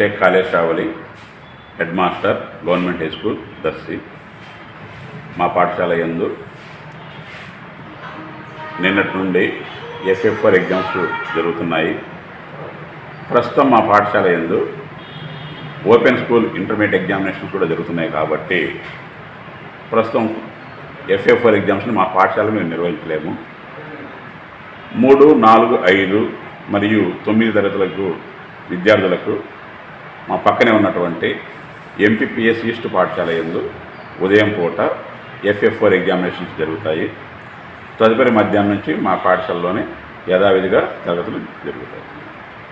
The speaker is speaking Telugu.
Shaik Kaleswaravali headmaster government high school Darsi. మా పాఠశాల యందు నిన్నటి నుండి ఎస్ఎఫ్ఆర్ ఎగ్జామ్స్ జరుగుతున్నాయి. ప్రస్తుతం మా పాఠశాల యందు ఓపెన్ స్కూల్ ఇంటర్మీడియట్ ఎగ్జామినేషన్స్ కూడా జరుగుతున్నాయి కాబట్టి ప్రస్తుతం ఎఫ్ఎఫ్ఆర్ ఎగ్జామ్స్ని మా పాఠశాల మేము నిర్వహించలేము. మూడు నాలుగు ఐదు మరియు తొమ్మిది తరగతులకు విద్యార్థులకు మా పక్కనే ఉన్నటువంటి ఎంపీపీఎస్ ఈస్ట్ పాఠశాల యందు ఉదయం పూట ఎఫ్ఎఫ్ఓర్ ఎగ్జామినేషన్స్ జరుగుతాయి. తదుపరి మధ్యాహ్నం నుంచి మా పాఠశాలలోనే యథావిధిగా తరగతులు జరుగుతాయి.